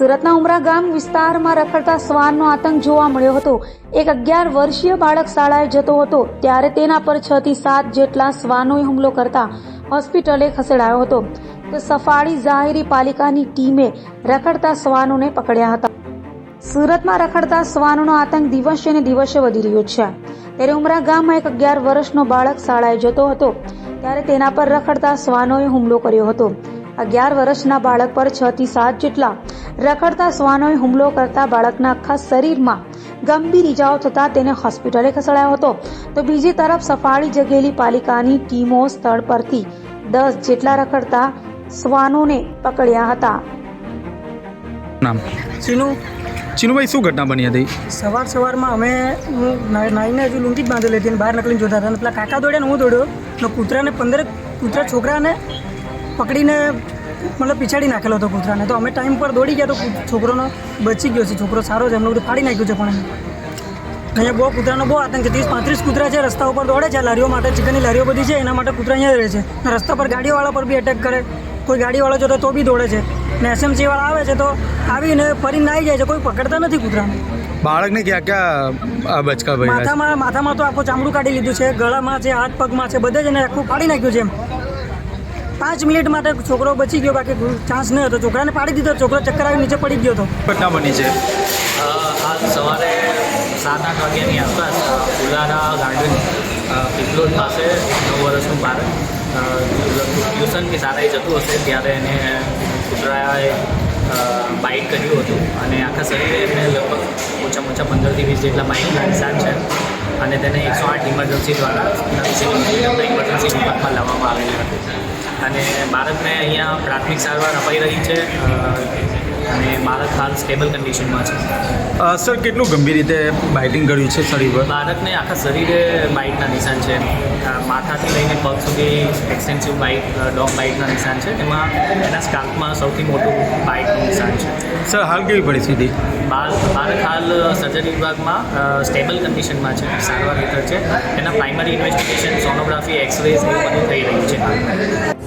સુરતના ઉમરા ગામ વિસ્તારમાં રખડતા શ્વાનનો આતંક જોવા મળ્યો હતો. એક અગિયાર વર્ષીય બાળક શાળાએ જતો હતો. ત્યારે તેના પર છ થી સાત જેટલા શ્વાનોએ હુમલો કરતા હોસ્પિટલે ખસેડાયો હતો. તો સફાળી જાહેરી પાલિકાની ટીમે રખડતા શ્વાનોને પકડ્યા હતા. સુરતમાં રખડતા શ્વાનોનો આતંક દિવસે ને દિવસે વધી રહ્યો છે. ત્યારે ઉમરા ગામમાં એક અગિયાર વર્ષનો બાળક શાળાએ જતો હતો. ત્યારે તેના પર રખડતા શ્વાનોએ હુમલો કર્યો હતો. અગિયાર વર્ષના બાળક પર છ થી સાત જેટલા રખડતા શ્વાનોએ હુમલો કરતા બાળકના આખા શરીરમાં ગંભીર ઇજાઓ થતા તેને હોસ્પિટલે ખસેડાયો હતો. તો બીજી તરફ સફાળી જગેલી પાલિકાની ટીમો સ્થળ પરથી દસ જેટલા રખડતા શ્વાનોને પકડ્યા હતા. નામ? ચીનુભાઈ શું ઘટના બની હતી? સવાર સવારમાં અમે હું નાઈને હજુ લુંગી જ બાંધેલી હતી અને બહાર નીકળીને જોતા હતા. અને પેલા કાકા દોડ્યા ને હું દોડ્યો. ને કૂતરાને પંદર કૂતરા છોકરાને પકડીને મતલબ પીછાડી નાખેલો હતો કૂતરાને. તો અમે ટાઈમ પર દોડી ગયા તો છોકરોનો બચી ગયો છે. છોકરો સારો છે એમને બધું ફાડી નાખ્યું છે પણ અહીંયા બહુ કૂતરાનો બહુ આતંક છે. ત્રીસ પાંત્રીસ કૂતરા છે રસ્તા ઉપર દોડે છે. લારીઓ માટે ચિકનની લારીઓ બધી છે એના માટે કૂતરા અહીંયા રહે છે. રસ્તા પર ગાડીવાળા પર બી અટેક કરે. કોઈ ગાડીવાળો જોતો તો બી દોડે છે. ને એસએમસી વાળા આવે છે તો આવીને ફરીને આવી જાય છે. કોઈ પકડતા નથી કૂતરાને. બાળકને ક્યાં ક્યાં આ બચકા ભાઈ માથામાં માથામાં તો આખું ચામડું કાઢી લીધું છે. ગળામાં છે હાથ પગમાં છે બધે જ એને આખું પાડી નાખ્યું છે એમ. પાંચ મિનિટ માટે છોકરો બચી ગયો બાકી ચાન્સ નહીં હતો છોકરાને પાડી દીધો છોકરો ચક્કર આવી નીચે પડી ગયો હતો. ઘટના બની છે? આજ સવારે સાત આઠ વાગ્યાની આસપાસ અ, ઉલારા ગાર્ડન અ, પાસે નવ વર્ષનું બાળક ટ્યુશન કે શાળાએ જતું હશે ત્યારે એને કૂતરાએ બાઇક બાઇટ કર્યું હતું. અને આખા શરીરે એને લગભગ ઓછામાં ઓછા પંદરથી વીસ જેટલા બાઇટના નિશાન છે. અને તેને એકસો આઠ ઇમરજન્સી દ્વારા ઇમરજન્સી વિભાગમાં લાવવામાં આવેલી હતી. અને બાળકને અહીંયા પ્રાથમિક સારવાર અપાઈ રહી છે. હાલ સ્ટેબલ કન્ડિશનમાં છે. સર કેટલું ગંભીર રીતે બાઇટિંગ કર્યું છે શરીર પર? બાળકને આખા શરીરે બાઇટના નિશાન છે. માથાથી લઈને પગ સુધી એક્સટેન્સિવ બાઇટ ડોગ બાઇટના નિશાન છે. તેમાં એના સ્કાલ્પમાં સૌથી મોટું બાઇટનું નિશાન છે. સર હાલ કેવી પરિસ્થિતિ? બાળ બાળક હાલ સર્જરી વિભાગમાં સ્ટેબલ કન્ડિશનમાં છે. સારવાર હેઠળ છે. એના પ્રાઇમરી ઇન્વેસ્ટિગેશન સોનોગ્રાફી એક્સરેઝ એવું બધું થઈ રહ્યું છે.